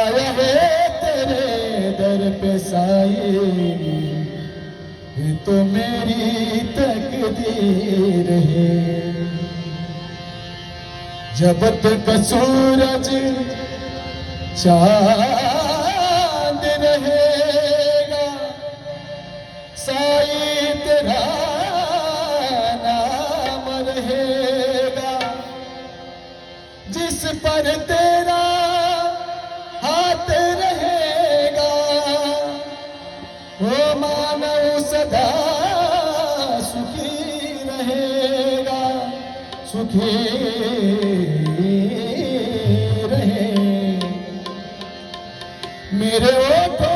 आया है तेरे दर पे साई ये तो मेरी तकदीर है जब तक सूरज चांद रहेगा साई तेरा नाम रहेगा जिस पर तेरा ਸੁਖੀ ਰਹੇਗਾ ਸੁਖੀ ਰਹੇ ਮੇਰੇ ਉਹ